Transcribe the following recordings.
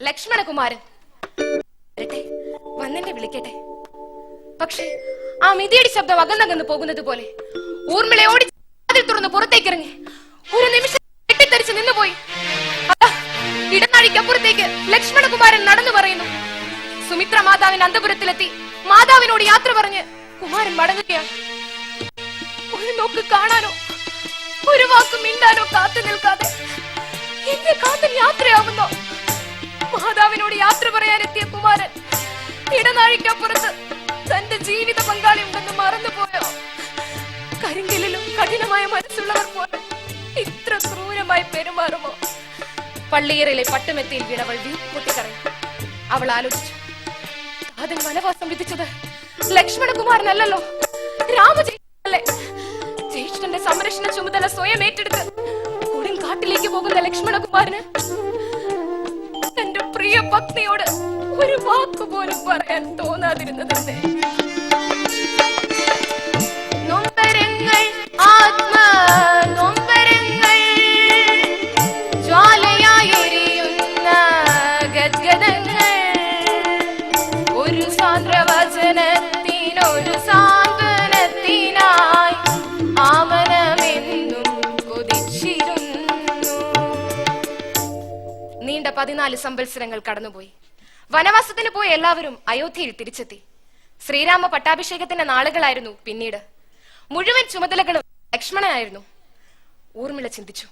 ലക്ഷ്മണകുമാരൻ. വരട്ടെ വന്നെന്നെ വിളിക്കട്ടെ. പക്ഷേ ആ മിതിയടി ശബ്ദം അകന്നകന്ന് പോകുന്നത് പോലെ ഊർമിളെ ഓടി തുറന്ന് പുറത്തേക്കിറങ്ങി ഒരു നിമിഷം കെട്ടിത്തെറിച്ച് നിന്നുപോയി. പോയി ഇടനാഴിക്കപ്പുറത്തേക്ക് ലക്ഷ്മണകുമാരൻ നടന്നു പറയുന്നു. സുമിത്ര മാതാവിൻ അന്തപുരത്തിലെത്തി മാതാവിനോട് യാത്ര പറഞ്ഞ് കുമാരൻ മടങ്ങുകയാണ്. ഒരു നോക്ക് കാണാനോ ഒരു വാക്ക് മിണ്ടാനോ കാത്തു നിൽക്കാതെ എന്റെ കാത്തിൽ യാത്രയാവുന്നു. മാതാവിനോട് യാത്ര പറയാനെത്തിയ കുമാരൻ ഇടനാഴിക്കപ്പുറത്ത് തന്റെ ജീവിത പങ്കാളി ഉണ്ടെന്ന് മറന്നുപോയോ? കരിങ്കലിലും കഠിനമായ മനസ്സുള്ളവർ പോലെ ഇത്ര ക്രൂരമായി പെരുമാറുമോ? പള്ളിയറിലെ പട്ടുമെത്തിയിൽ വീണവൾ വീപ്പൊട്ടിക്കറങ്ങി അവൾ ആലോചിച്ചു. അതിൽ വനവാസം വിധിച്ചത് ലക്ഷ്മണകുമാരനല്ലല്ലോ. രാമജയല്ലേ ജ്യേഷ്ഠന്റെ സംരക്ഷണ ചുമതല സ്വയം ഏറ്റെടുത്ത് കാട്ടിലേക്ക് പോകുന്ന ലക്ഷ്മണകുമാരന് തന്റെ പ്രിയ പത്നിയോട് ഒരു വാക്ക് പോലും പറയാൻ തോന്നാതിരുന്നത് ആത്മ പതിനാല് സംവത്സരങ്ങൾ കടന്നുപോയി. വനവാസത്തിന് പോയ എല്ലാവരും അയോധ്യയിൽ തിരിച്ചെത്തി. ശ്രീരാമ പട്ടാഭിഷേകത്തിന്റെ നാളുകളായിരുന്നു പിന്നീട്. മുഴുവൻ ചുമതലകളും ലക്ഷ്മണനായിരുന്നു. ഊർമിള ചിന്തിച്ചു.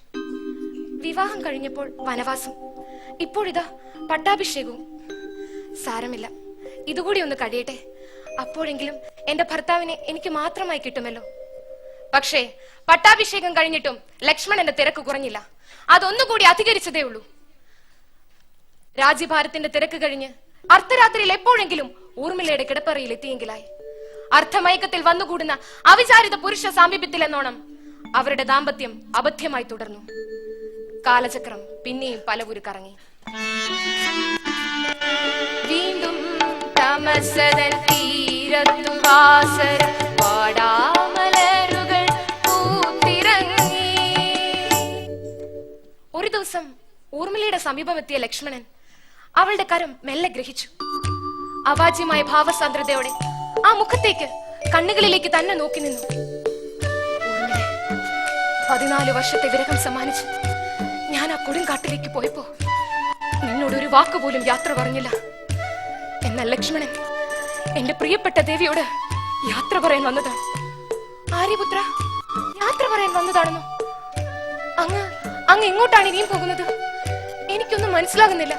വിവാഹം കഴിഞ്ഞപ്പോൾ വനവാസം. ഇപ്പോഴിതാ പട്ടാഭിഷേകവും. സാരമില്ല. ഇതുകൂടി ഒന്ന് കഴിയട്ടെ. അപ്പോഴെങ്കിലും എന്റെ ഭർത്താവിനെ എനിക്ക് മാത്രമായി കിട്ടുമല്ലോ. പക്ഷേ പട്ടാഭിഷേകം കഴിഞ്ഞിട്ടും ലക്ഷ്മണന്റെ തിരക്ക് കുറഞ്ഞില്ല. അതൊന്നുകൂടി അധികരിച്ചതേ ഉള്ളൂ. രാജ്യഭാരത്തിന്റെ തിരക്ക് കഴിഞ്ഞ് അർദ്ധരാത്രിയിൽ എപ്പോഴെങ്കിലും ഊർമിളയുടെ കിടപ്പറയിൽ എത്തിയെങ്കിലായി. അർദ്ധമയക്കത്തിൽ വന്നുകൂടുന്ന അവിചാരിത പുരുഷ സാമീപ്യത്തിൽ എന്നോണം അവരുടെ ദാമ്പത്യം അബദ്ധ്യമായി തുടർന്നു. കാലചക്രം പിന്നെയും പലവുരു കറങ്ങി. വീണ്ടും വാസര ഒരു ദിവസം ഊർമിളയുടെ സമീപമെത്തിയ ലക്ഷ്മണൻ അവളുടെ കരം മെല്ലെ ഗ്രഹിച്ചു. അവാച്യമായ ഭാവസാന്ദ്രതയോടെ ആ മുഖത്തേക്ക് കണ്ണുകളിലേക്ക് തന്നെ നോക്കി നിന്നു. പതിനാല് വർഷത്തെ വിരഹം സമ്മാനിച്ച് ഞാൻ ആ കൊടുങ്കാട്ടിലേക്ക് പോയപ്പോ നിന്നോട് ഒരു വാക്കുപോലും യാത്ര പറഞ്ഞില്ല. എന്നാൽ ലക്ഷ്മണൻ എന്റെ പ്രിയപ്പെട്ട ദേവിയോട് യാത്ര പറയാൻ വന്നതാണ് ആര്യപുത്ര യാത്ര പറയാൻ വന്നതാണെന്നോ? അങ്ങ് അങ്ങ് എങ്ങോട്ടാണ് ഇനിയും പോകുന്നത്? എനിക്കൊന്നും മനസ്സിലാകുന്നില്ല.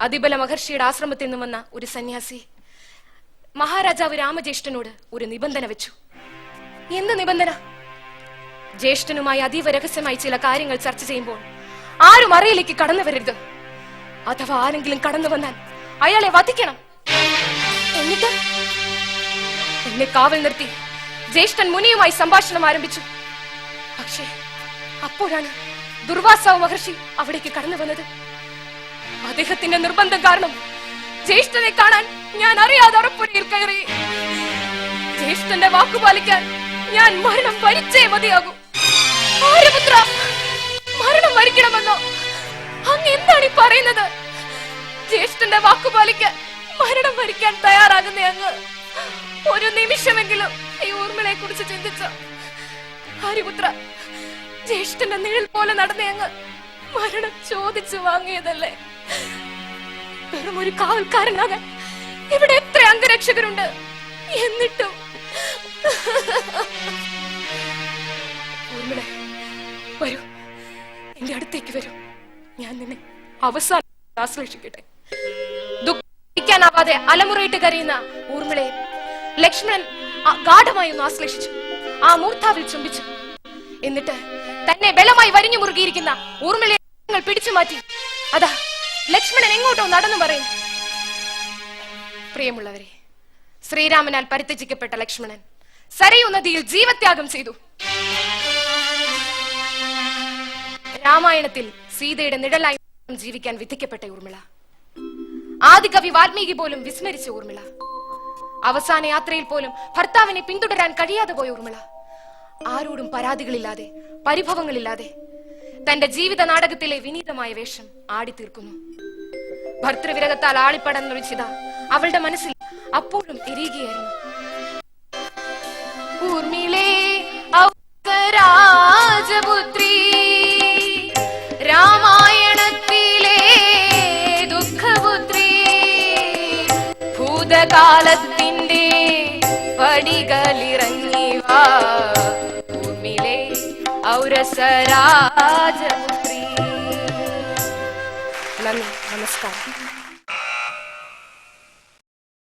അതിബല മഹർഷിയുടെ ആശ്രമത്തിൽ നിന്നും വന്ന ഒരു സന്യാസി മഹാരാജാവ് രാമജ്യേഷ്ഠനോട് ഒരു നിബന്ധന വെച്ചു. എന്ത് നിബന്ധന? ജ്യേഷ്ഠനുമായി അതീവ രഹസ്യമായി ചില കാര്യങ്ങൾ ചർച്ച ചെയ്യുമ്പോൾ ആരും അറയിലേക്ക് കടന്നു വരരുത്. അഥവാ ആരെങ്കിലും കടന്നു വന്നാൽ അയാളെ വധിക്കണം. എന്നിട്ട്? എന്നെ കാവൽ നിർത്തി ജ്യേഷ്ഠൻ മുനിയുമായി സംഭാഷണം ആരംഭിച്ചു. പക്ഷേ അപ്പോഴാണ് ദുർവാസാവ് മഹർഷി അവിടേക്ക് കടന്നു വന്നത്. അദ്ദേഹത്തിന്റെ നിർബന്ധം കാരണം ജ്യേഷ്ഠനെ കാണാൻ ഞാൻ അറിയാതെ ഉറപ്പുരയിൽ കയറി. ജ്യേഷ്ഠന്റെ വാക്കു പാലിക്കാൻ ഞാൻ മരണം വരിച്ചേ മതിയാകൂ. മരണം അങ്ങ് എന്താണ് ഈ പറയുന്നത്? ജ്യേഷ്ഠന്റെ വാക്കു പാലിക്കാൻ മരണം വരിക്കാൻ തയ്യാറാകുന്ന അങ്ങ്. ഒരു നിമിഷമെങ്കിലും ഈ ഊർമിളയെ കുറിച്ച് ചിന്തിച്ചോ. ഹരിപുത്ര ജ്യേഷ്ഠന്റെ നിഴൽ പോലെ നടന്ന അങ്ങ്. മരണം ചോദിച്ചു വാങ്ങിയതല്ലേ? വെറും ഒരു കാവൽക്കാരനാകാൻ ഇവിടെ എത്ര അംഗരക്ഷകരുണ്ട്? എന്നിട്ടും. ഊർമിളെ വരൂ. എന്റെ അടുത്തേക്ക് വരൂ. ഞാൻ നിന്നെ അവസാനം ആശ്ലേഷിക്കട്ടെ. ദുഃഖിക്കാനാവാതെ അലമുറയിട്ട് കരയുന്ന ഊർമിളയെ ലക്ഷ്മണൻ ഗാഠമായി ഒന്ന് ആശ്ലേഷിച്ചു. ആ മൂർത്താവിൽ ചുംബിച്ചു. എന്നിട്ട് തന്നെ ബലമായി വരിഞ്ഞു മുറുകിയിരിക്കുന്ന ഊർമിളയെ പിടിച്ചു മാറ്റി അതാ ലക്ഷ്മണൻ എങ്ങോട്ടോ നടന്നു പറയും. പ്രിയമുള്ളവരെ ശ്രീരാമനാൽ പരിത്യജിക്കപ്പെട്ട ലക്ഷ്മണൻ സരയു നദിയിൽ ജീവത്യാഗം ചെയ്തു. രാമായണത്തിൽ സീതയുടെ നിഴലായി ജീവിക്കാൻ വിധിക്കപ്പെട്ട ഊർമിള. ആദികവി വാൽമീകി പോലും വിസ്മരിച്ച ഊർമിള. അവസാന യാത്രയിൽ പോലും ഭർത്താവിനെ പിന്തുടരാൻ കഴിയാതെ പോയ ഊർമിള. ആരോടും പരാതികളില്ലാതെ പരിഭവങ്ങളില്ലാതെ തന്റെ ജീവിത നാടകത്തിലെ വിനീതമായ വേഷം ആടിത്തീർക്കുന്നു. ഭർത്തൃവിരകത്താൽ ആളിപ്പടന്നൊഴിച്ചിത അവളുടെ മനസ്സിൽ അപ്പോഴും എരിയുകയായിരുന്നു ഊർമിളേ രാജപുത്രി രാമായണത്തിലെ ദുഃഖപുത്രി ഭൂതകാലത്തിന്റെ പടികളിറങ്ങിവാ ഔരസ രാജപുത്രി നന്ദി നമസ്കാരം.